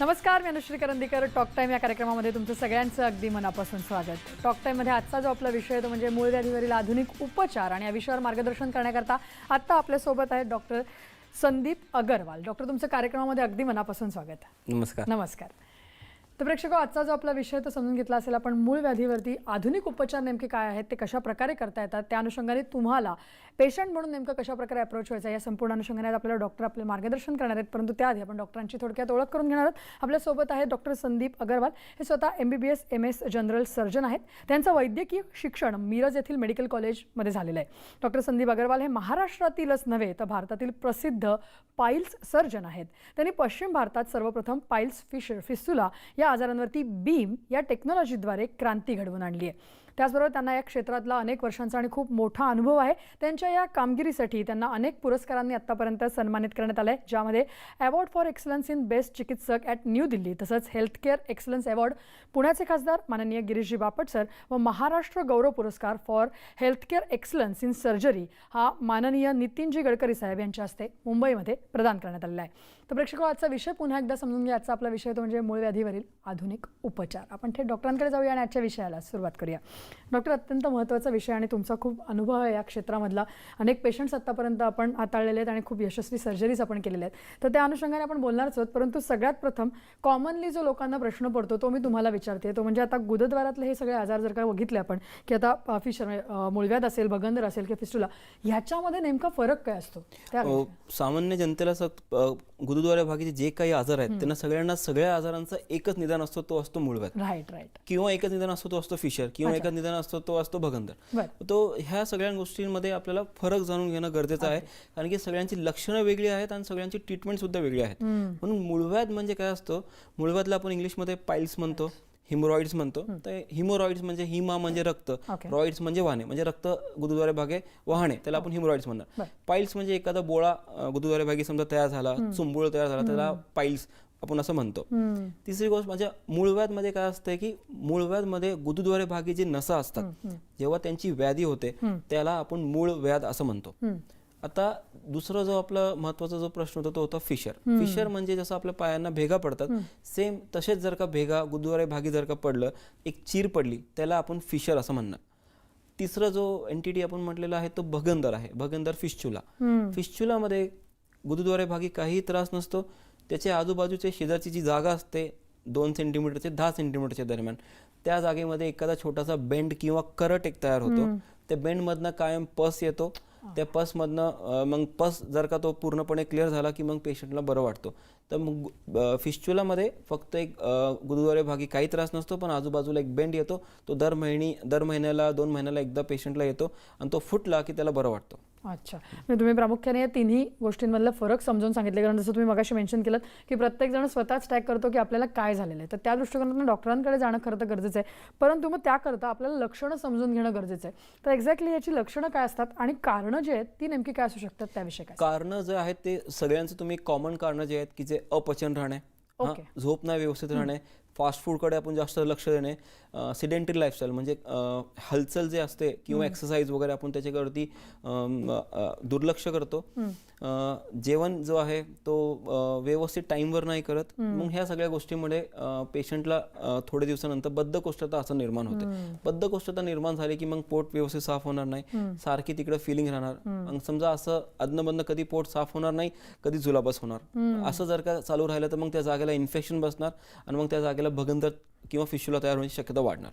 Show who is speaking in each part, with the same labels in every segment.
Speaker 1: नमस्कार मी Anushree Karandikar. Talk time या कार्यक्रमामध्ये तुमचं सगळ्यांचं अगदी मनापासून स्वागत. टॉक टाईममध्ये आजचा जो आपला विषय तो म्हणजे मूळ व्याधीवरील आधुनिक उपचार आणि या विषयावर मार्गदर्शन करण्याकरता आत्ता आपल्यासोबत आहेत डॉक्टर संदीप अगरवाल. डॉक्टर तुमचं कार्यक्रमामध्ये अगदी मनापासून स्वागत.
Speaker 2: नमस्कार.
Speaker 1: नमस्कार. तर प्रेक्षक आजचा जो आपला विषय तो समजून घेतला असेल आपण मूळ व्याधीवरती आधुनिक उपचार नेमके काय आहेत ते कशा प्रकारे करता येतात त्या अनुषंगाने तुम्हाला पेशंट म्हणून नेमकं कशा प्रकारे अप्रोच व्हायचा या संपूर्ण अनुषंगाने आपल्याला डॉक्टर आपले मार्गदर्शन करणार आहेत. परंतु त्याआधी आपण डॉक्टरांची थोडक्यात ओळख करून घेणार आहोत. आपल्यासोबत आहेत डॉक्टर संदीप अगरवाल. हे स्वतः M B B S M S general surgeon आहेत. त्यांचं वैद्यकीय शिक्षण मिरज येथील मेडिकल कॉलेजमध्ये झालेलं आहे. डॉक्टर संदीप अगरवाल हे महाराष्ट्रातीलच नव्हे तर भारतातील प्रसिद्ध पाईल्स सर्जन आहेत. त्यांनी पश्चिम भारतात सर्वप्रथम पाईल्स फिशर फिस्सुला या आजारांवरती बीम या टेक्नॉलॉजीद्वारे क्रांती घडवून आणली आहे. त्याचबरोबर त्यांना या क्षेत्रातला अनेक वर्षांचा आणि खूप मोठा अनुभव आहे. त्यांच्या या कामगिरीसाठी त्यांना अनेक पुरस्कारांनी आत्तापर्यंत सन्मानित करण्यात आलं आहे ज्यामध्ये award for excellence in best चिकित्सक ॲट न्यू दिल्ली तसंच हेल्थकेअर एक्सलन्स अवॉर्ड पुण्याचे खासदार माननीय गिरीशजी बापट सर व Maharashtra Gaurav Puraskar for healthcare excellence in surgery हा माननीय नितीनजी गडकरी साहेब यांच्या हस्ते मुंबईमध्ये प्रदान करण्यात आलेला आहे. तर प्रेक्षक हो, आजचा विषय पुन्हा एकदा समजून घ्या. आजचा आपला विषय तो म्हणजे मूळ व्याधीवरील आधुनिक उपचार. आपण थेट डॉक्टरांकडे जाऊया आणि आजच्या विषयाला सुरुवात करूया. डॉक्टर अत्यंत महत्त्वाचा विषय आणि तुमचा खूप अनुभव आहे या क्षेत्रामधला. अनेक पेशंट्स आत्तापर्यंत आपण हाताळलेले आहेत आणि खूप यशस्वी सर्जरीज आपण केलेल्या आहेत. तर त्या अनुषंगाने आपण बोलणारच आहोत परंतु सगळ्यात प्रथम कॉमनली जो लोकांना प्रश्न पडतो तो मी तुम्हाला विचारते. तो म्हणजे आता गुदद्वारातले हे सगळे आजार जर का बघितले आपण की आता फिशर मुळव्याध असेल भगंदर असेल किंवा फिस्टुला ह्याच्यामध्ये नेमका फरक काय असतो?
Speaker 2: सामान्य जनतेला असं अ, गुरुद्वारे भागीचे जे काही आजार आहेत त्यांना सगळ्यांना सगळ्या आजारांचा एकच निदान असतो तो असतो मूळव्याध
Speaker 1: राईट राईट
Speaker 2: किंवा एकच निदान असतो तो असतो फिशर. किंवा एकच निदान असतो तो असतो भगंदर तो ह्या सगळ्या गोष्टींमध्ये आपल्याला फरक जाणून घेणं गरजेचं आहे. कारण की सगळ्यांची लक्षणं वेगळी आहेत आणि सगळ्यांची ट्रीटमेंट सुद्धा वेगळी आहेत. म्हणून मूळव्याध म्हणजे काय असतं? मूळव्याधला आपण इंग्लिशमध्ये पाईल्स म्हणतो. हिमोरॉइड्स म्हणतो. तर हिमोरॉइड्स म्हणजे हिमा म्हणजे रक्त. रॉइड्स म्हणजे वाहने. म्हणजे रक्त गुरुद्वारे भागे वाहणे त्याला आपण हिमोरॉइड्स म्हणणार पाईल्स म्हणजे एखादा बोळा गुरुद्वारे भागी समजा तयार झाला चुंबुळ तयार झाला त्याला पाईल्स आपण असं म्हणतो. तिसरी गोष्ट म्हणजे मूळव्याधमध्ये काय असतं की मूळव्याधमध्ये गुरुद्वारे भागी जी नसा असतात जेव्हा त्यांची व्याधी होते त्याला आपण मूळ व्याध असं म्हणतो. आता दुसरा जो आपला महत्त्वाचा जो प्रश्न होता तो होता फिशर. फिशर म्हणजे जसं आपल्या पायांना भेगा पडतात सेम तसेच जर का भेगा गुरुद्वारे भागी जर का पडलं एक चीर पडली त्याला आपण फिशर असं म्हणणार. तिसरा जो एंटिटी आपण म्हटलेला आहे तो भगंदर आहे भगंदर फिश्चुला. फिश्चुलामध्ये गुरुद्वारे भागी काहीही त्रास नसतो त्याच्या आजूबाजूच्या शेजारची जी जागा असते दोन सेंटीमीटरचे दहा सेंटीमीटरच्या दरम्यान त्या जागेमध्ये एखादा छोटासा बेंड किंवा करट एक तयार होतो. त्या बेंडमधनं कायम पस येतो. त्या पसमधनं मग पस जर का तो पूर्णपणे क्लिअर झाला की मग पेशंटला बरं वाटतो. तर मग फिश्चुलामध्ये फक्त एक गुरुद्वारे भागी काही त्रास नसतो पण आजूबाजूला एक बेंड येतो. तो दर महिनी दर महिन्याला दोन महिन्याला एकदा पेशंटला येतो आणि तो फुटला की त्याला बरं वाटतं.
Speaker 1: अच्छा. म्हणजे तुम्ही प्रामुख्याने या तिन्ही गोष्टींमधला फरक समजून सांगितले कारण जसं तुम्ही मगाशी मेन्शन केलं की प्रत्येक जण स्वतःच टॅग करतो की आपल्याला काय झालेलं आहे. तर त्या दृष्टिकोनातून डॉक्टरांकडे जाणं खरं तर गरजेचं आहे. परंतु मग त्याकरता आपल्याला लक्षणं समजून घेणं गरजेचं आहे. तर एक्झॅक्टली याची लक्षणं काय असतात आणि कारणं जे आहेत ती नेमकी काय असू शकतात त्याविषयी काय
Speaker 2: कारणं जे आहेत ते सगळ्यांचं तुम्ही कॉमन कारणं जे आहेत की जे अपचन राहणे. झोप नाही व्यवस्थित राहणे फास्ट फूडकडे आपण जास्त लक्ष देणे सिडेंटरी लाईफस्टाईल म्हणजे हालचाल जे असते किंवा एक्सरसाइज वगैरे आपण त्याच्यावरती दुर्लक्ष करतो. जेवण जो आहे तो व्यवस्थित टाईमवर नाही करत. मग ह्या सगळ्या गोष्टीमुळे पेशंटला थोड्या दिवसानंतर बद्धकोष्ठता असं निर्माण होते. बद्धकोष्ठता निर्माण झाली की मग पोट व्यवस्थित साफ होणार नाही. सारखी तिकडे फिलिंग राहणार. मग समजा असं अदनबदन कधी पोट साफ होणार नाही कधी जुलाबस होणार. असं जर का चालू राहिलं तर मग त्या जागेला इन्फेक्शन बसणार आणि मग त्या जागेला भगंदर किंवा फिशुला तयार होण्याची शक्यता वाढणार.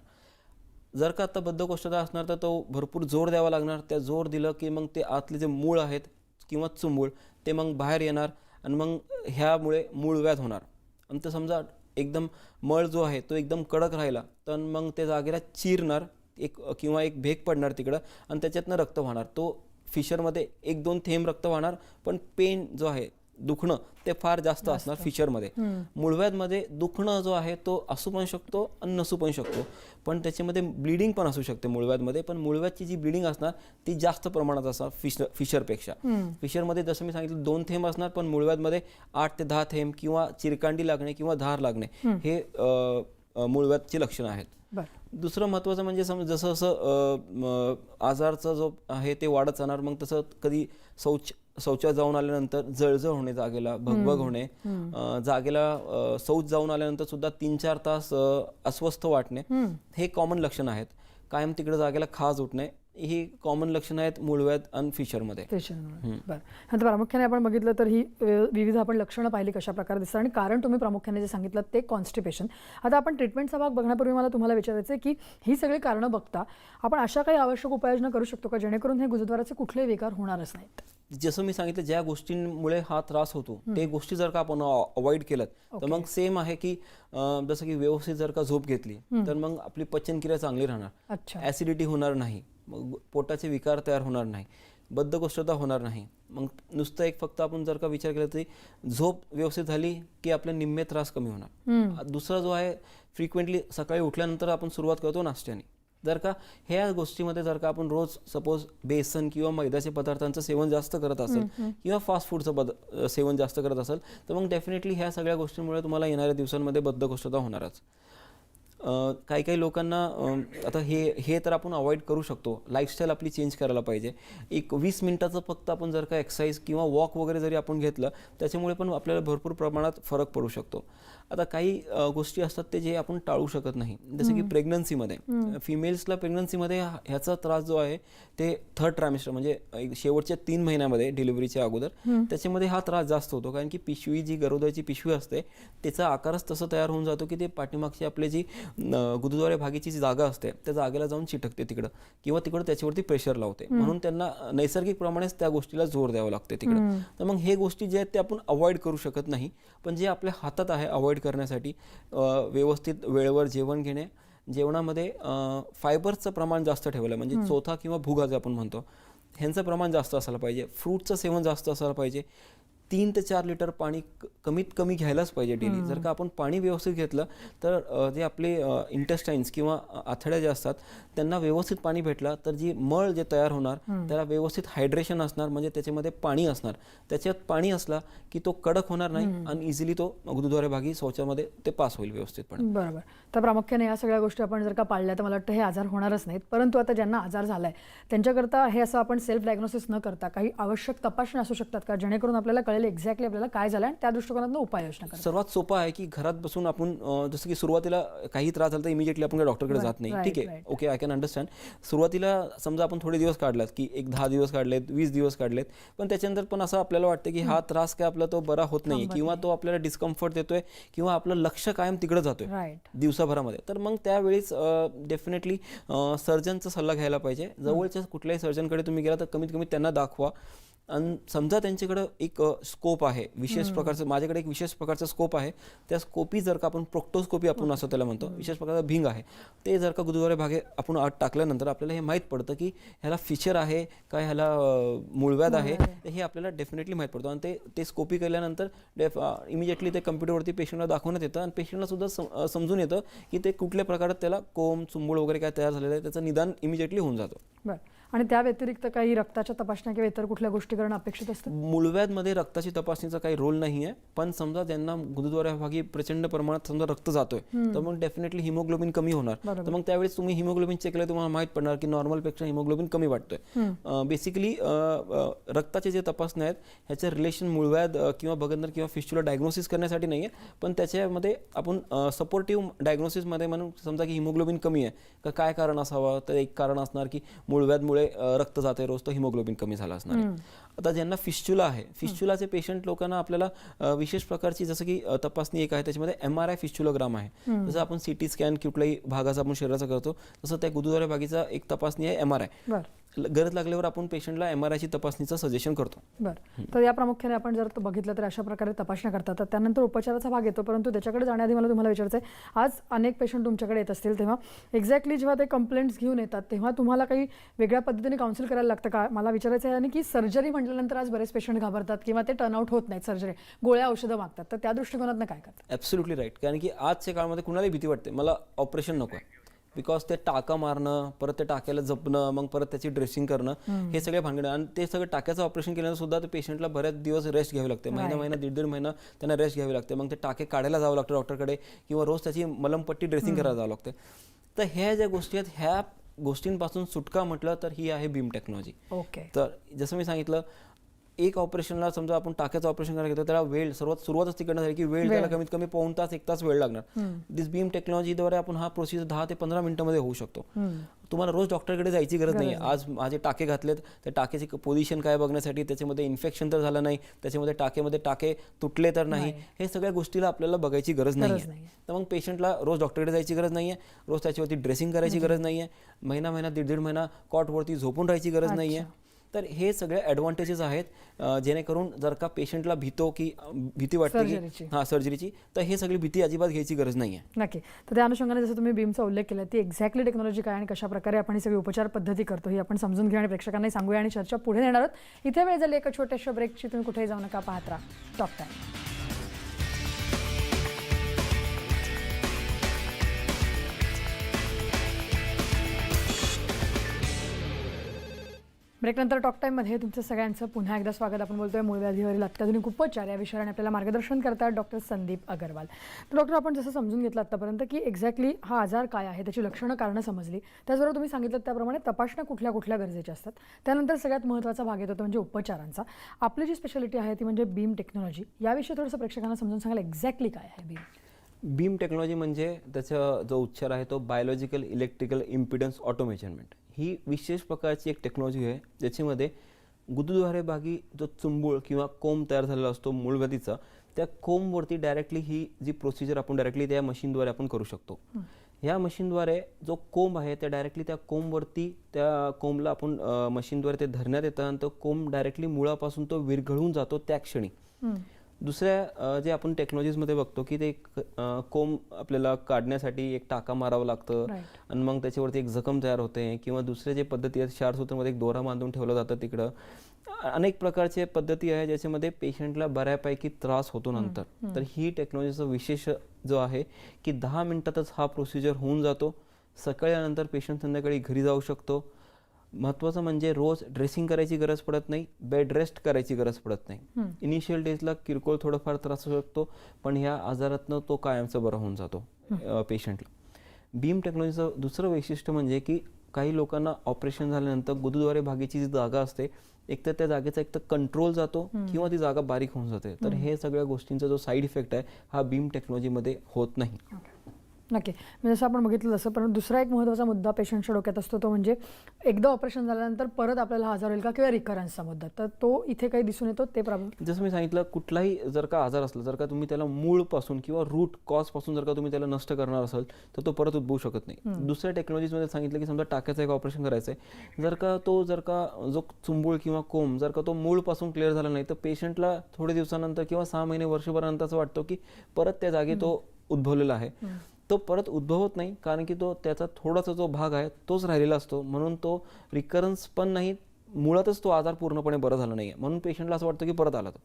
Speaker 2: जर का आता बद्धकोष्ठता असणार तर तो भरपूर जोर द्यावा लागणार. त्या जोर दिलं की मग ते आतले जे मूळ आहेत किंवा चुंबूळ ते मग बाहेर येणार आणि मग ह्यामुळे मूळ व्याध होणार. आणि तर समजा एकदम मळ जो आहे तो एकदम कडक राहिला तर मग त्या जागेला चिरणार एक किंवा एक भेग पडणार तिकडं आणि त्याच्यातनं रक्त वाहणार. तो फिशरमध्ये एक दोन थेंब रक्त वाहणार पण पेन जो आहे दुखणं ते फार जास्त असणार फिशरमध्ये मुळव्याधमध्ये दुखणं जो आहे तो असू पण शकतो आणि नसू पण शकतो. पण त्याच्यामध्ये ब्लिडिंग पण असू शकते मुळव्याधमध्ये. पण मुळव्याधची जी ब्लिडिंग असणार ती जास्त प्रमाणात असणार फिश फिशरपेक्षा फिशरमध्ये जसं मी सांगितलं दोन थेंब असणार पण मुळव्याधमध्ये आठ ते दहा थेंब किंवा चिरकांडी लागणे किंवा धार लागणे हे मुळव्याधची लक्षणं आहेत. दुसरं महत्त्वाचं म्हणजे समज जसं जसं आजारचा जो आहे ते वाढत जाणार मग तसं कधी शौच शौचात जाऊन आल्यानंतर जळजळ होणे जागेला भगभग होणे. जागेला शौच जाऊन आल्यानंतर सुद्धा तीन चार तास अस्वस्थ वाटणे हे कॉमन लक्षणं आहेत. कायम तिकडे जागेला खाज उठणे ही कॉमन लक्षणं आहेत मूळव्याध आणि फिशरमध्ये.
Speaker 1: बरं. प्रामुख्याने आपण बघितलं तर ही विविध आपण लक्षणं पाहिली कशा प्रकारे दिसतात आणि कारण तुम्ही प्रामुख्याने जे सांगितलं ते कॉन्स्टिपेशन आता आपण ट्रीटमेंटचा भाग बघण्यापूर्वी मला तुम्हाला विचारायचं आहे की ही सगळी कारणं बघता आपण अशा काही आवश्यक उपाययोजना करू शकतो का? जेणेकरून हे गुरुद्वाराचे कुठलेही विकार होणारच नाहीत?
Speaker 2: जसं मी सांगितलं ज्या गोष्टींमुळे हा त्रास होतो ते गोष्टी जर का आपण अवॉइड केलं तर मग सेम आहे की जसं की व्यवस्थित जर का झोप घेतली तर मग आपली पचनक्रिया चांगली राहणार. ॲसिडिटी होणार नाही. मग पोटाचे विकार तयार होणार नाही. बद्धकोष्ठता होणार नाही. मग नुसतं एक फक्त आपण जर का विचार केला तरी झोप व्यवस्थित झाली की आपले निम्मे त्रास कमी होणार. दुसरा जो आहे फ्रिक्वेंटली सकाळी उठल्यानंतर आपण सुरुवात करतो नाश्त्याने. जर का ह्या गोष्टीमध्ये जर का आपण रोज सपोज बेसन किंवा मैद्याचे पदार्थांचं सेवन जास्त करत असेल किंवा फास्ट फूडचं पद सेवन जास्त करत असेल तर मग डेफिनेटली ह्या सगळ्या गोष्टींमुळे तुम्हाला येणाऱ्या दिवसांमध्ये बद्धकोष्ठता होणारच. काही काही लोकांना आता हे हे तर आपण अवॉइड करू शकतो. लाईफस्टाईल आपली चेंज करायला पाहिजे. एक वीस मिनिटाचं फक्त आपण जर का एक्सरसाइज किंवा वॉक वगैरे जरी आपण घेतलं त्याच्यामुळे पण आपल्याला भरपूर प्रमाणात फरक पडू शकतो. आता काही गोष्टी असतात ते जे आपण टाळू शकत नाही. जसं की प्रेग्नन्सीमध्ये फिमेल्सला प्रेग्नन्सीमध्ये ह्याचा त्रास जो आहे ते थर्ड ट्रायमिस्टर म्हणजे शेवटच्या तीन महिन्यामध्ये डिलिव्हरीच्या अगोदर त्याच्यामध्ये हा त्रास जास्त होतो. कारण की पिशवी जी गरोदरची पिशवी असते त्याचा आकारच तसं तयार होऊन जातो की ते पाठीमागची आपली जी गुरुद्वारे भागीची जी जागा असते त्या जागेला जाऊन चिटकते तिकडं. किंवा तिकडं त्याच्यावरती प्रेशर लावते. म्हणून त्यांना अं, नैसर्गिकप्रमाणेच त्या गोष्टीला जोर द्यावा लागते तिकडं. तर मग हे गोष्टी जे आहेत ते आपण अवॉइड करू शकत नाही. पण जे आपल्या हातात आहे अवॉइड करण्यासाठी व्यवस्थित वेळेवर जेवण घेणे जेवणामध्ये फायबरचं प्रमाण जास्त ठेवलं म्हणजे चोथा किंवा भुगा जे आपण म्हणतो ह्यांचं प्रमाण जास्त असायला पाहिजे. फ्रूटचं सेवन जास्त असायला पाहिजे. तीन ते चार लिटर पाणी कमीत कमी घ्यायलाच पाहिजे डेली. जर का आपण पाणी व्यवस्थित घेतलं तर जे आपले इंटेस्टाईन्स किंवा आथड्या जे असतात त्यांना व्यवस्थित पाणी भेटलं तर जी मळ जे तयार होणार त्याला व्यवस्थित हायड्रेशन असणार म्हणजे त्याच्यामध्ये पाणी असणार. त्याच्यात पाणी असला की तो कडक होणार नाही आणि इझिली तो गुरुद्वारे भागी शौचामध्ये ते पास होईल व्यवस्थितपणे.
Speaker 1: बरोबर. तर प्रामुख्याने या सगळ्या गोष्टी आपण जर का पाळल्या तर मला वाटतं हे आजार होणारच नाहीत. परंतु आता ज्यांना आजार झालाय त्यांच्याकरता हे असं आपण सेल्फ डायग्नोसिस न करता काही आवश्यक तपासण्या असू शकतात का? जेणेकरून आपल्याला कळेल एक्झॅक्टली आपल्याला काय झालं आणि त्या दृष्टिकोनातून उपाययोजना करता
Speaker 2: सर्वात सोपं आहे की घरात बसून आपण जसं की सुरुवातीला काही त्रास झाला तर इमिजिएटली आपण डॉक्टरकडे जात नाही. ठीक आहे. ओके आय कॅन अंडरस्टँड सुरुवातीला समजा आपण थोडे दिवस काढलात की एक दहा दिवस काढलेत वीस दिवस काढलेत पण त्याच्यानंतर पण असं आपल्याला वाटतं की हा त्रास काय आपला तो बरा होत नाही किंवा तो आपल्याला डिस्कम्फर्ट देतोय किंवा आपलं लक्ष कायम तिकडे जातोय दिवसाभरामध्ये. तर मग त्यावेळीच डेफिनेटली सर्जनचा सल्ला घ्यायला पाहिजे. जवळच्या कुठल्याही सर्जनकडे तुम्ही गेला तर कमीत कमी त्यांना दाखवा. आणि समजा त्यांच्याकडं एक स्कोप आहे. विशेष प्रकारचं माझ्याकडे एक विशेष प्रकारचा स्कोप आहे. त्या स्कोपी जर का आपण प्रोक्टोस्कोपी आपण असं त्याला म्हणतो विशेष प्रकारचा भिंग आहे. ते जर का गुरुद्वारे भागे आपण आत टाकल्यानंतर आपल्याला हे माहीत पडतं की ह्याला फिचर आहे का ह्याला मूळव्याध आहे हे आपल्याला डेफिनेटली माहीत पडतं. आणि ते ते स्कोपी केल्यानंतर डेफ इमिजिएटली ते कम्प्युटरवरती पेशंटला दाखवण्यात येतं आणि पेशंटला सुद्धा समजून येतं की ते कुठल्या प्रकारात त्याला कोंब चुंबळ वगैरे काय तयार झालेलं आहे त्याचं निदान इमिजिएटली होऊन जातं.
Speaker 1: आणि त्या व्यतिरिक्त काही रक्ताच्या तपासण्या किंवा इतर कुठल्या गोष्टी करणं अपेक्षित असतं?
Speaker 2: मूळव्याधमध्ये रक्ताची तपासणीचा काही रोल नाही आहे. पण समजा ज्यांना गुरुद्वाराभागी प्रचंड प्रमाणात समजा रक्त जातोय तर मग डेफिनेटली हिमोग्लोबिन कमी होणार. तर मग त्यावेळेस तुम्ही हिमोग्लोबिन चेक केलं तुम्हाला माहीत पडणार की नॉर्मलपेक्षा हिमोग्लोबिन कमी वाटतोय. बेसिकली रक्ताचे जे तपासण्या आहेत ह्याचं रिलेशन मूळव्याध अ, किंवा भगंदर किंवा फिस्च्युला डायग्नोसिस करण्यासाठी नाही आहे पण त्याच्यामध्ये आपण सपोर्टिव्ह डायग्नोसिसमध्ये म्हणून समजा की हिमोग्लोबिन कमी आहे का काय कारण असावं? तर एक कारण असणार की मूळव्याधमुळे रक्त जाते रोज तर हिमोग्लोबिन कमी झालं असणार आहे. आता ज्यांना फिस्च्युला आहे फिस्च्युलाचे पेशंट लोकांना आपल्याला विशेष प्रकारची जसं की तपासणी एक आहे त्याच्यामध्ये एम आर आय फिस्च्युलोग्राम आहे. जसं आपण सिटी स्कॅन कुठल्याही भागाचा आपण शरीराचा करतो तसं त्या गुरुद्वारे भागीचा एक तपासणी आहे एम आर आय गरज लागल्यावर आपण पेशंटला एम आर आयची तपासणीचं सजेशन करतो.
Speaker 1: बरं. तर या प्रामुख्याने आपण जर बघितलं तर अशा प्रकारे तपासण्या करतात. तर त्यानंतर उपचाराचा भाग येतो परंतु त्याच्याकडे जाण्याआधी मला तुम्हाला विचारायचं आहे आज अनेक पेशंट तुमच्याकडे येत असतील तेव्हा एक्झॅक्टली जेव्हा ते कंप्लेंट्स घेऊन येतात तेव्हा तुम्हाला काही वेगळ्या पद्धतीने काउन्सिल करायला लागतं का? मला विचारायचं आहे आणि की सर्जरी म्हटल्यानंतर आज बरेच पेशंट घाबरतात किंवा ते टर्नआउट होत नाहीत सर्जरी गोळ्या औषधं मागतात. तर त्या दृष्टिकोनातनं काय करतात?
Speaker 2: ॲब्सोल्युटली राईट कारण की आजच्या काळामध्ये कुणालाही भीती वाटते. मला ऑपरेशन नको आहे. बिकॉज ते टाका मारणं परत ते टाक्याला जपणं मग परत त्याची ड्रेसिंग करणं हे सगळे भानगड. आणि ते सगळं टाक्याचं ऑपरेशन केल्यानंतर सुद्धा ते पेशंटला बऱ्याच दिवस रेस्ट घ्यावी लागते. महिना महिना दीड दीड महिना त्यांना रेस्ट घ्यावी लागते. मग ते टाके काढायला जावं लागतं डॉक्टरकडे किंवा रोज त्याची मलमपट्टी ड्रेसिंग करायला जावं लागते. तर ह्या ज्या गोष्टी आहेत ह्या गोष्टींपासून सुटका म्हटलं तर ही आहे बीम टेक्नॉलॉजी
Speaker 1: ओके
Speaker 2: तर जसं मी सांगितलं एक ऑपरेशनला समजा आपण टाक्याचं ऑपरेशन करायला घेतो त्याला वेळ सर्वात सुरुवातच तिकडनं झाली की वेळ त्याला कमीत कमी पाऊन तास एक तास वेळ लागणार. दिस बीम टेक्नॉलॉजीद्वारे आपण हा प्रोसिजर दहा ते पंधरा मिनिटामध्ये होऊ शकतो. तुम्हाला रोज डॉक्टरकडे जायची गरज नाही आज माझे टाके घातलेत त्या टाकेची पोझिशन काय बघण्यासाठी त्याच्यामध्ये इन्फेक्शन तर झालं नाही त्याच्यामध्ये टाकेमध्ये टाके तुटले तर नाही हे सगळ्या गोष्टीला आपल्याला बघायची गरज नाही. तर मग पेशंटला रोज डॉक्टरकडे जायची गरज नाही आहे रोज त्याच्यावरती ड्रेसिंग करायची गरज नाही आहे महिना महिना दीड दीड महिना कॉटवरती झोपून राहायची गरज नाही आहे तर हे सगळे ॲडव्हान्टेजेस आहेत जेणेकरून जर का पेशंटला भीतो की भीती वाटते. की हां सर्जरीची तर हे सगळी भीती अजिबात घ्यायची गरज नाही आहे
Speaker 1: नक्की. तर त्या अनुषंगाने जसं तुम्ही बीमचा उल्लेख केला ती एक्झॅक्टली टेक्नॉलॉजी काय आणि कशा प्रकारे आपण ही सगळी उपचार पद्धती करतो ही आपण समजून घेऊ आणि प्रेक्षकांनाही सांगूया आणि चर्चा पुढे नेणार आहोत. इथे वेळ झाली एका छोट्याशा ब्रेकची तुम्ही कुठेही जाऊ नका पाहत राहा. टॉक टाईम ब्रेकनंतर टॉक टाईममध्ये तुमचं सगळ्यांचं पुन्हा एकदा स्वागत. आपण बोलतोय मूळ व्याधीवरील अत्याधुनिक उपचार या विषयाने आपल्याला मार्गदर्शन करतात डॉक्टर संदीप अगरवाल. तर डॉक्टर आपण जसं समजून घेतलं आत्तापर्यंत की एक्झॅक्टली हा आजार काय आहे त्याची लक्षणं कारणं समजली. त्याचबरोबर तुम्ही सांगितलं त्याप्रमाणे तपासण्या कुठल्या कुठल्या गरजेच्या असतात. त्यानंतर सगळ्यात महत्त्वाचा भाग येतो तो म्हणजे उपचारांचा. आपली जी स्पेशालिटी आहे ती म्हणजे बीम टेक्नॉलॉजी याविषयी थोडंसं प्रेक्षकांना समजून सांगाल एक्झॅक्टली काय आहे बीम
Speaker 2: बीम टेक्नॉलॉजी म्हणजे त्याचा जो उच्चार आहे तो biological electrical impedance auto measurement ही विशेष प्रकारची एक टेक्नॉलॉजी आहे ज्याच्यामध्ये गुदद्वारे भागी जो चुंबूळ किंवा कोंब तयार झालेला असतो मूळव्याधीचा त्या कोंबवरती डायरेक्टली ही जी प्रोसिजर आपण डायरेक्टली त्या मशीनद्वारे आपण करू शकतो. ह्या मशीनद्वारे जो कोंब आहे त्या डायरेक्टली त्या कोंबवरती त्या कोंबला आपण मशीनद्वारे ते धरण्यात येतं आणि तो कोंब डायरेक्टली मुळापासून तो विरघळून जातो त्या क्षणी. दुसऱ्या जे आपण टेक्नॉलॉजीजमध्ये बघतो की ते कोंब आपल्याला काढण्यासाठी एक टाका मारावं लागतं. आणि मग त्याच्यावरती एक जखम तयार होते किंवा दुसरे जे पद्धती आहेत शारसूत्रमध्ये एक दोरा बांधून ठेवलं जातं तिकडं. अनेक प्रकारचे पद्धती आहे ज्याच्यामध्ये पेशंटला बऱ्यापैकी त्रास होतो नंतर. तर ही टेक्नॉलॉजीचा विशेष जो आहे की दहा मिनिटातच हा प्रोसिजर होऊन जातो. सकाळी आल्यानंतर पेशंट संध्याकाळी घरी जाऊ शकतो. महत्त्वाचं म्हणजे रोज ड्रेसिंग करायची गरज पडत नाही बेड रेस्ट करायची गरज पडत नाही. इनिशियल डेजला किरकोळ थोडंफार त्रास होऊ शकतो पण ह्या आजारातनं तो कायमचा बरा होऊन जातो पेशंटला बीम टेक्नॉलॉजीचं दुसरं वैशिष्ट्य म्हणजे की काही लोकांना ऑपरेशन झाल्यानंतर गुदद्वारे भागेची जी जागा असते एक तर त्या जागेचा एक तर कंट्रोल जातो किंवा ती जागा बारीक होऊन जाते. तर हे सगळ्या गोष्टींचा जो साईड इफेक्ट आहे हा बीम टेक्नॉलॉजीमध्ये होत नाही.
Speaker 1: नक्की. म्हणजे जसं आपण बघितलं तसं पण दुसरा एक महत्त्वाचा मुद्दा पेशंटच्या डोक्यात असतो तो म्हणजे एकदा ऑपरेशन झाल्यानंतर परत आपल्याला आजार होईल का किंवा रिकरन्सचा मुद्दा? तर तो इथे काही दिसून येतो ते प्रॉब्लेम
Speaker 2: जसं मी सांगितलं कुठलाही जर का आजार असला जर का तुम्ही त्याला मूळपासून किंवा रूट कॉजपासून जर का तुम्ही त्याला नष्ट करणार असाल तर तो परत उद्भवू शकत नाही. दुसऱ्या टेक्नॉलॉजीमध्ये सांगितलं की समजा टाक्याचं एक ऑपरेशन करायचं आहे जर का तो जर का जो चुंबूळ किंवा कोंब जर का तो मूळपासून क्लिअर झाला नाही तर पेशंटला थोडे दिवसानंतर किंवा सहा महिने वर्षभरानंतर असं वाटतं की परत त्या जागी तो उद्भवलेला आहे. तो परत उद्भवत नाही कारण की तो त्याचा थोडासा जो भाग आहे तोच राहिलेला असतो. म्हणून तो रिकरन्स पण नाही मुळातच तो आजार पूर्णपणे बरा झाला नाही म्हणून पेशंटला असं वाटतं की परत आला तो.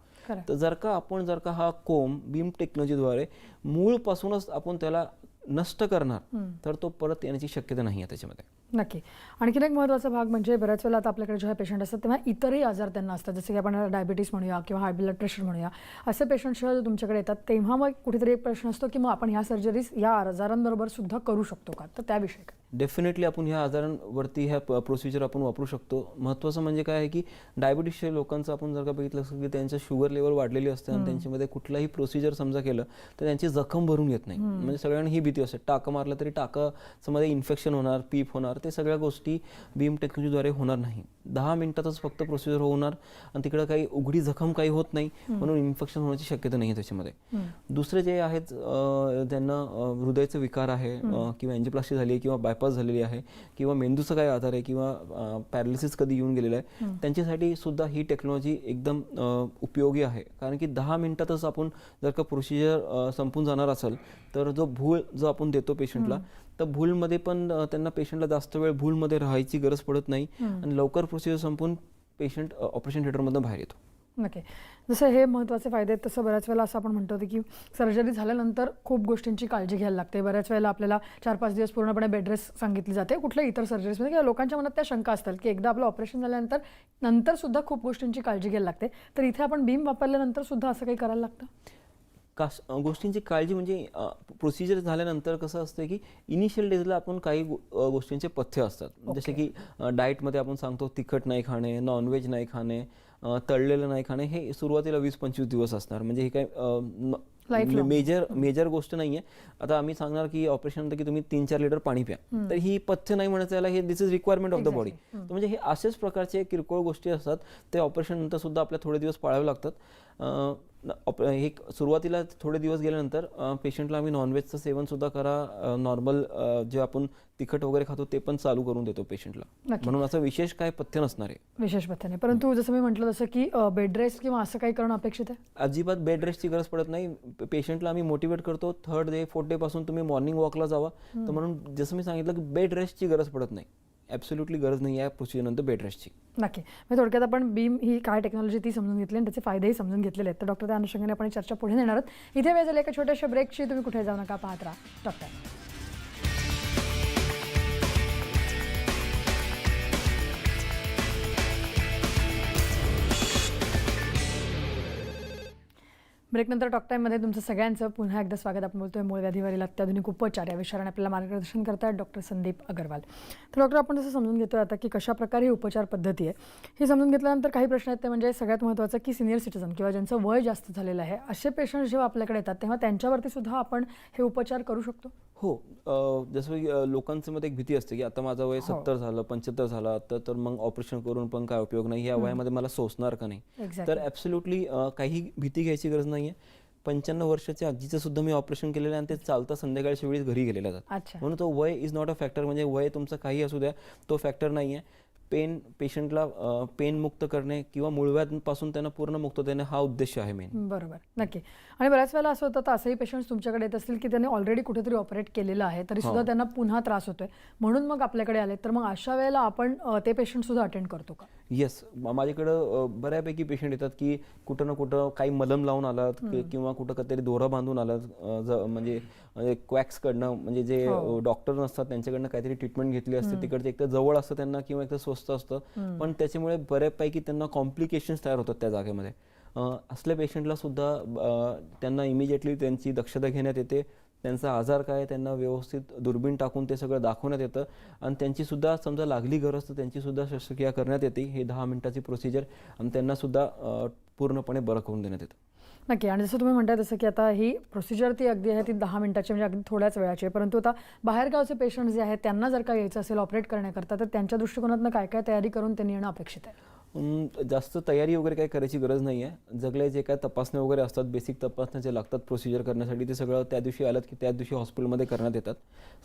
Speaker 2: तर जर का आपण जर का हा कोंब बीम टेक्नॉलॉजीद्वारे मूळपासूनच आपण त्याला नष्ट करणार तर तो परत येण्याची शक्यता नाही आहे त्याच्यामध्ये.
Speaker 1: नक्की. आणखीन एक महत्त्वाचा भाग म्हणजे बऱ्याच वेळेला आता आपल्याकडे जेव्हा पेशंट असतात तेव्हा इतरही आजार त्यांना असतात. जसे की आपण डायबिटीस म्हणूया किंवा हाय ब्लड प्रेशर म्हणूया असे पेशंट जेव्हा तुमच्याकडे येतात तेव्हा मग कुठेतरी एक प्रश्न असतो की मग आपण ह्या सर्जरीज या आजारांबरोबर सुद्धा करू शकतो का? तर त्याविषयी काय?
Speaker 2: डेफिनेटली आपण ह्या आजारांवरती ह्या प्रोसिजर आपण वापरू शकतो. महत्त्वाचं म्हणजे काय आहे की डायबिटीसच्या लोकांचं आपण जर का बघितलं असं की त्यांचं शुगर लेवल वाढलेली असते आणि त्यांच्यामध्ये कुठलाही प्रोसिजर समजा केलं तर त्यांची जखम भरून येत नाही. म्हणजे सगळ्यांना ही भीती असते. टाकं मारलं तरी टाकाचं मध्ये इन्फेक्शन होणार पीप होणार ते सगळ्या गोष्टी बीम टेक्नॉलॉजीद्वारे होणार नाही. दहा मिनिटातच फक्त प्रोसिजर होणार आणि तिकडं काही उघडी जखम काही होत नाही म्हणून इन्फेक्शन होण्याची शक्यता नाही त्याच्यामध्ये. दुसरे जे आहेत ज्यांना हृदयाचे विकार आहे किंवा एन्जिओप्लास्टी झाली आहे किंवा बायपास झालेली आहे किंवा मेंदूचा काय आधार आहे किंवा पॅरालिसिस कधी येऊन गेलेला आहे त्यांच्यासाठी सुद्धा ही टेक्नॉलॉजी एकदम उपयोगी आहे. कारण की दहा मिनिटातच आपण जर का प्रोसिजर संपून जाणार असेल तर जो भूल जो आपण देतो पेशंटला तर भूलमध्ये पण त्यांना पेशंटला जास्त वेळ भूलमध्ये राहायची गरज पडत नाही आणि लवकर प्रोसिजर संपून पेशंट ऑपरेशन थिएटरमधून बाहेर येतो.
Speaker 1: नक्की. जसं हे महत्त्वाचे फायदे आहेत तसं बऱ्याच वेळेला असं आपण म्हणतो की सर्जरी झाल्यानंतर खूप गोष्टींची काळजी घ्यायला लागते. बऱ्याच वेळेला आपल्याला चार पाच दिवस पूर्णपणे बेड रेस्ट सांगितली जाते कुठल्या इतर सर्जरीजमध्ये किंवा लोकांच्या मनात त्या शंका असतात की एकदा आपलं ऑपरेशन झाल्यानंतर नंतर सुद्धा खूप गोष्टींची काळजी घ्यायला लागते. तर इथे आपण बीम वापरल्यानंतर सुद्धा असं काही करायला लागतं?
Speaker 2: कास गोष्टींची काळजी म्हणजे प्रोसिजर झाल्यानंतर कसं असतं की इनिशियल डेजला आपण काही गो- गोष्टींचे पथ्य असतात. जसे की डाएटमध्ये आपण सांगतो तिखट नाही खाणे नॉनव्हेज नाही खाणे तळलेलं नाही खाणे हे सुरुवातीला वीस पंचवीस दिवस असणार. म्हणजे हे काय. मेजर मेजर गोष्ट नाही आहे आता आम्ही सांगणार की ऑपरेशन नंतर की तुम्ही तीन चार लिटर पाणी प्या. तर ही पथ्य नाही म्हणायचं याला हे this is requirement of the body म्हणजे हे असेच प्रकारचे किरकोळ गोष्टी असतात. ते ऑपरेशन नंतर सुद्धा आपल्या थोडे दिवस पाळावे लागतात. ऑप- हे सुरुवातीला थोडे दिवस गेल्यानंतर पेशंटला आम्ही नॉनव्हेजचं सेवन सुद्धा करा नॉर्मल जे आपण तिखट वगैरे खातो ते पण चालू करून देतो पेशंटला. म्हणून असं विशेष काय पथ्य नसणार आहे.
Speaker 1: विशेष पथ्याने परंतु जसं मी म्हटलं जसं की बेड रेस्ट किंवा असं काही करणं अपेक्षित आहे?
Speaker 2: अजिबात बेड रेस्टची गरज पडत नाही. पेशंटला आम्ही मोटिवेट करतो. थर्ड डे फोर्थ डे पासून तुम्ही मॉर्निंग वॉकला जावा. तर म्हणून जसं मी सांगितलं की बेड रेस्टची गरज पडत नाही. ॲब्सोल्युटली गरज नाही आहे प्रोसिजर नंतर बेड रेस्टची
Speaker 1: नक्की. म्हणजे थोडक्यात आपण बीम ही काय टेक्नॉलॉजी ती समजून घेतली आणि त्याचे फायदेही समजून घेतलेले आहेत. तर डॉक्टर त्या अनुषंगाने आपण चर्चा पुढे नेणार आहोत. इथे वेळ झाली एका छोट्याशा ब्रेकची तुम्ही कुठे जाऊ नका पाहत राहा. डॉक्टर ब्रेकनंतर टॉक टाईममध्ये तुमचं सगळ्यांचं पुन्हा एकदा स्वागत. आपण बोलतोय मूळ व्याधीवरील अत्याधुनिक उपचार. या विषयाने आपल्याला मार्गदर्शन करतात डॉक्टर संदीप अगरवाल. तर डॉक्टर आपण जसं समजून घेतोय आता की कशा प्रकारे ही उपचार पद्धती आहे हे समजून घेतल्यानंतर काही प्रश्न आहेत ते म्हणजे सगळ्यात महत्त्वाचं की सिनियर सिटीजन किंवा ज्यांचं वय जास्त झालेलं आहे असे पेशंट जेव्हा आपल्याकडे येतात तेव्हा त्यांच्यावरती सुद्धा आपण हे उपचार करू शकतो?
Speaker 2: हो जसं की अं, लोकांच्या मध्ये एक भीती असते की आता माझं वय
Speaker 1: हो.
Speaker 2: सत्तर झालं पंच्याहत्तर झालं तर तर मग ऑपरेशन करून पण काय उपयोग नाही या वयामध्ये मला सोसणार का नाही. तर ॲब्सोल्युटली काही भीती घ्यायची गरज नाही. आहे पंच्याण्णव वर्षाच्या आजीचं सुद्धा मी ऑपरेशन केलेलं आहे आणि ते चालता संध्याकाळच्या वेळी घरी गेलेले जातात
Speaker 1: अच्छा.
Speaker 2: म्हणून तो वय इज नॉट अ फॅक्टर म्हणजे वय तुमचं काही असू द्या तो फॅक्टर नाही आहे पेन पेशंटला पेन मुक्त करणे किंवा मुळव्यापासून त्यांना पूर्ण मुक्त देणे हा उद्देश आहे मेन
Speaker 1: बरोबर. नक्की. आणि बऱ्याच वेळेला असं होतं तर असंही पेशंट्स तुमच्याकडे येत असतील की त्यांनी ऑलरेडी कुठेतरी ऑपरेट केलेलं आहे तरी सुद्धा
Speaker 2: हो.
Speaker 1: त्यांना पुन्हा त्रास होतोय. म्हणून मग आपल्याकडे आले तर मग अशा वेळेला आपण ते पेशंट सुद्धा अटेंड करतो का?
Speaker 2: येस माझ्याकडं बऱ्यापैकी पेशंट येतात की कुठं ना कुठं काही मलम लावून आलात किंवा कुठं कधीतरी दोरा बांधून आलात ज- म्हणजे क्वॅक्सकडनं म्हणजे जे
Speaker 1: हो.
Speaker 2: डॉक्टर नसतात त्यांच्याकडनं काहीतरी ट्रीटमेंट घेतली असते तिकडचे एक तर जवळ असतं त्यांना किंवा एक तर स्वस्त असतं. पण त्याच्यामुळे बऱ्यापैकी त्यांना कॉम्प्लिकेशन्स तयार होतात त्या जागेमध्ये. असल्या पेशंटला सुद्धा त्यांना इमिजिएटली त्यांची दक्षता घेण्यात येते. त्यांचा आजार काय आहे, त्यांना व्यवस्थित दुर्बीण टाकून ते सगळं दाखवण्यात येतं. आणि त्यांचीसुद्धा समजा लागली गरज तर त्यांचीसुद्धा शस्त्रक्रिया करण्यात येते. ही दहा मिनिटाची प्रोसिजर आणि त्यांनासुद्धा पूर्णपणे बरं करून देण्यात येतं.
Speaker 1: नक्की. आणि जसं तुम्ही म्हणताय तसं की आता ही प्रोसिजर ती अगदी आहे ती दहा मिनिटाची म्हणजे अगदी थोड्याच वेळाची आहे. परंतु आता बाहेरगावचे पेशंट जे आहेत त्यांना जर का यायचं असेल ऑपरेट करण्याकरता तर त्यांच्या दृष्टिकोनातून काय काय तयारी करून त्यांनी येणं अपेक्षित आहे?
Speaker 2: जास्त तयारी वगैरे काही करायची गरज नाही आहे जगले जे काय तपासण्या वगैरे असतात बेसिक तपासण्या जे लागतात प्रोसिजर करण्यासाठी ते सगळं त्या दिवशी आलं की त्या दिवशी हॉस्पिटलमध्ये करण्यात येतात.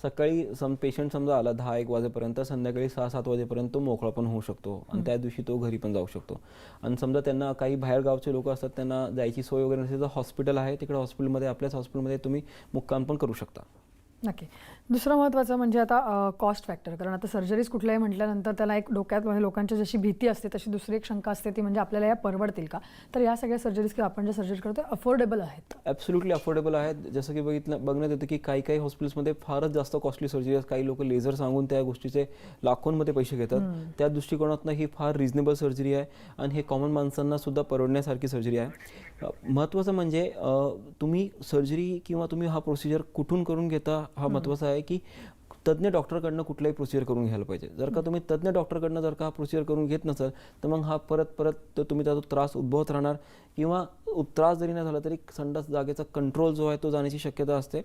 Speaker 2: सकाळी सम पेशंट समजा आला दहा एक वाजेपर्यंत संध्याकाळी सहा सात वाजेपर्यंत तो मोकळा पण होऊ शकतो आणि त्या दिवशी तो घरी पण जाऊ शकतो. आणि समजा त्यांना काही बाहेर गावचे लोक असतात त्यांना जायची सोय वगैरे नसेल तर हॉस्पिटल आहे तिकडे हॉस्पिटलमध्ये आपल्याच हॉस्पिटलमध्ये तुम्ही मुक्काम पण करू शकता.
Speaker 1: नक्की. दुसरं महत्त्वाचं म्हणजे आता कॉस्ट फॅक्टर कारण आता सर्जरीज कुठल्याही म्हटल्यानंतर त्याला एक डोक्यात म्हणजे लोकांची जशी भीती असते तशी दुसरी एक शंका असते ती म्हणजे आपल्याला या परवडतील का? तर या सगळ्या सर्जरीज किंवा आपण ज्या सर्जरी करतो अफोर्डेबल आहेत.
Speaker 2: ॲब्सोल्युटली अफोर्डेबल आहेत. जसं की बघितलं बघण्यात येतं की काही काही हॉस्पिटल्समध्ये फारच जास्त कॉस्टली सर्जरी आहेत. काही लोक लेझर सांगून त्या गोष्टीचे लाखोंमध्ये पैसे घेतात. त्या दृष्टिकोनातनं ही फार रिझनेबल सर्जरी आहे आणि हे कॉमन माणसांना सुद्धा परवडण्यासारखी सर्जरी आहे. महत्त्वाचं म्हणजे तुम्ही सर्जरी किंवा तुम्ही हा प्रोसिजर कुठून करून घेता हा महत्त्वाचा आहे. की तज्ज्ञ डॉक्टरकडनं कुठलाही प्रोसिजर करून घ्यायला पाहिजे. जर का तुम्ही तज्ज्ञ डॉक्टरकडनं जर का हा प्रोसिजर करून घेत नसाल तर मग हा परत परत तो तुम्ही त्याचा त्रास उद्भवत राहणार किंवा त्रास जरी नाही झाला तरी संडास जागेचा कंट्रोल जो आहे तो जाण्याची शक्यता असते.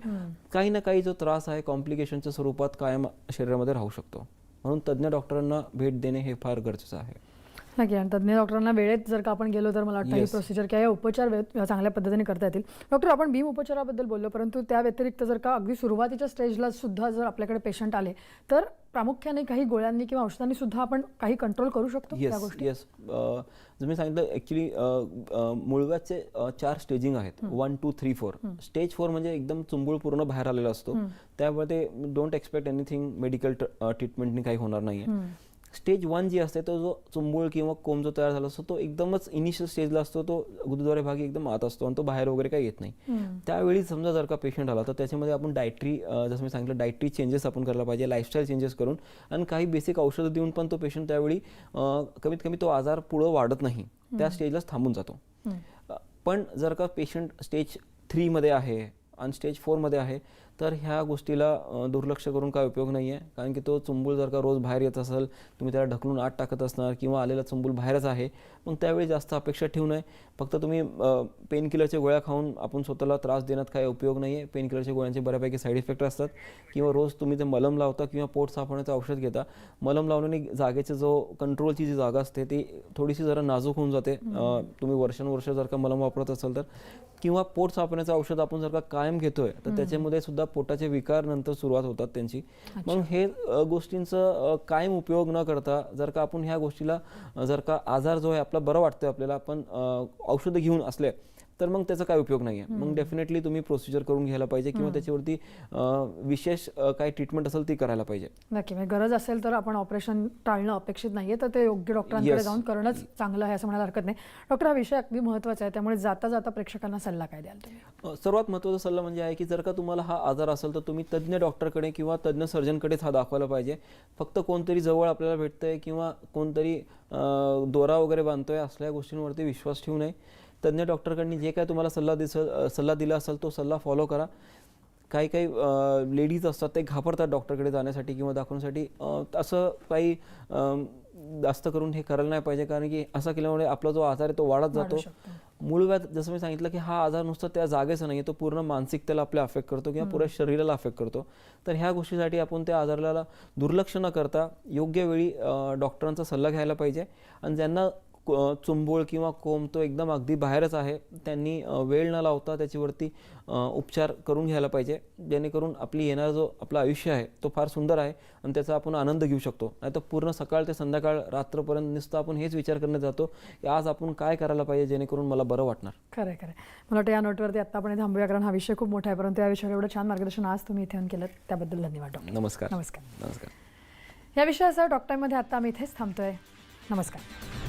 Speaker 2: काही ना काही जो त्रास आहे कॉम्प्लिकेशनच्या स्वरूपात कायम शरीरामध्ये राहू शकतो. म्हणून तज्ज्ञ डॉक्टरांना भेट देणे हे फार गरजेचं आहे.
Speaker 1: नक्की आणि तज्ज्ञ डॉक्टरांना वेळेत जर का आपण गेलो तर मला वाटतं ही. प्रोसिजर किंवा उपचार चांगल्या पद्धतीने करता येतील. डॉक्टर आपण भीम उपचाराबद्दल बोललो परंतु त्या व्यतिरिक्त जर का अगदी सुरुवातीच्या स्टेजला सुद्धा जर आपल्याकडे पेशंट आले तर प्रामुख्याने काही गोळ्यांनी किंवा औषधांनी सुद्धा आपण काही कंट्रोल करू शकतो त्या
Speaker 2: येस
Speaker 1: गोष्टी?
Speaker 2: येस मी सांगितलं ॲक्च्युली मुळव्याचे चार स्टेजिंग आहेत. One two three four stage four म्हणजे एकदम चुंबूळ पूर्ण बाहेर आलेला असतो. त्यामुळे ते डोंट एक्सपेक्ट एनिथिंग मेडिकल ट्रीटमेंटनी काही होणार नाही आहे स्टेज वन जी असते तो जो चुंबूळ किंवा कोंब जो तयार झाला असतो तो एकदमच इनिशियल स्टेजला असतो तो गुरुद्वारे भागी एकदम आत असतो आणि तो बाहेर वगैरे काही येत नाही. त्यावेळी समजा जर का पेशंट आला तर त्याच्यामध्ये आपण डायट्री जसं मी सांगितलं डायट्री चेंजेस आपण करायला पाहिजे लाईफस्टाईल चेंजेस करून आणि काही बेसिक औषधं देऊन पण तो पेशंट त्यावेळी कमीत कमी तो आजार पुढं वाढत नाही. त्या स्टेजलाच थांबून जातो. पण जर का पेशंट स्टेज थ्रीमध्ये आहे आणि स्टेज फोरमध्ये आहे तर ह्या गोष्टीला दुर्लक्ष करून काय उपयोग नाही आहे कारण की तो चुंबूळ जर का रोज बाहेर येत असेल तुम्ही त्याला ढकलून आत टाकत असणार किंवा आलेला चुंबूळ बाहेरच आहे मग त्यावेळी जास्त अपेक्षा ठेवू नये. फक्त तुम्ही पेन किलरच्या गोळ्या खाऊन आपण स्वतःला त्रास देण्यात काही उपयोग नाही आहे पेन किलरच्या गोळ्यांचे बऱ्यापैकी साईड इफेक्ट असतात. किंवा रोज तुम्ही ते मलम लावता किंवा पोट साफ होण्याचं औषध घेता मलम लावल्याने जागेचे जो कंट्रोलची जी जागा असते ती थोडीशी जरा नाजूक होऊन जाते. तुम्ही वर्षानुवर्ष जर का मलम वापरत असाल तर. किंवा पोट साफण्याचं औषध आपण जर का कायम घेतोय तर त्याच्यामध्ये सुद्धा पोटाचे विकार नंतर सुरुवात होतात त्यांची. मग हे गोष्टींचं कायम उपयोग न करता जर का आपण ह्या गोष्टीला जर का आजार जो आहे आपला बरं वाटतोय आपल्याला आपण औषधं घेऊन असले तर मग त्याचा काय उपयोग नाही आहे मग डेफिनेटली तुम्ही प्रोसिजर करून घ्यायला पाहिजे किंवा त्याच्यावरती विशेष काही ट्रीटमेंट असेल ती करायला पाहिजे.
Speaker 1: नक्की. म्हणजे गरज असेल तर आपण ऑपरेशन टाळणं अपेक्षित नाहीये तर ते योग्य डॉक्टरांकडे. जाऊन करणंच चांगलं आहे असं म्हणायला हरकत नाही. डॉक्टर हा विषय अगदी महत्त्वाचा आहे त्यामुळे जाता जाता प्रेक्षकांना सल्ला काय द्याल
Speaker 2: सर्वात महत्त्वाचा सल्ला म्हणजे आहे की जर का तुम्हाला हा आजार असेल तर तुम्ही तज्ज्ञ डॉक्टरकडे किंवा तज्ज्ञ सर्जनकडेच हा दाखवायला पाहिजे. फक्त कोणतरी जवळ आपल्याला भेटतंय किंवा कोणतरी दोरा वगैरे बांधतोय असल्या गोष्टींवरती विश्वास ठेवू नये. तज्ज्ञ डॉक्टरकडनी जे काय तुम्हाला सल्ला दिसल अ, सल्ला दिला असेल तो सल्ला फॉलो करा. काही काही लेडीज असतात ते घाबरतात डॉक्टरकडे जाण्यासाठी किंवा दाखवण्यासाठी. असं काही जास्त करून हे करायला नाही पाहिजे कारण की असं केल्यामुळे आपला जो आजार आहे तो वाढत जातो. मूळ व्याध जसं मी सांगितलं की हा आजार नुसता त्या जागेचा नाही तो पूर्ण मानसिकतेला आपल्या अफेक्ट करतो किंवा पुऱ्या शरीराला अफेक्ट करतो. तर ह्या गोष्टीसाठी आपण त्या आजाराला दुर्लक्ष न करता योग्य वेळी डॉक्टरांचा सल्ला घ्यायला पाहिजे. आणि ज्यांना चुंबूळ किंवा कोंब तो एकदम अगदी बाहेरच आहे. त्यांनी वेळ न लावता त्याच्यावरती उपचार करून घ्यायला पाहिजे. जेणेकरून आपली येणारा जो आपलं आयुष्य आहे तो फार सुंदर आहे आणि त्याचा आपण आनंद घेऊ शकतो. नाही तर पूर्ण सकाळ ते संध्याकाळ रात्रपर्यंत नुसतं आपण हेच विचार करण्यात जातो की आज आपण काय करायला पाहिजे जेणेकरून मला बरं वाटणार.
Speaker 1: खरं खरं मला वाटतं या नोटवरती आता आपण थांबूया कारण हा विषय खूप मोठा आहे. परंतु या विषयावर एवढं छान मार्गदर्शन आज तुम्ही इथे केलं त्याबद्दल धन्यवाद
Speaker 2: नमस्कार.
Speaker 1: नमस्कार.
Speaker 2: नमस्कार.
Speaker 1: या विषयासह डॉक्टरमध्ये आता आम्ही इथेच थांबतोय. नमस्कार.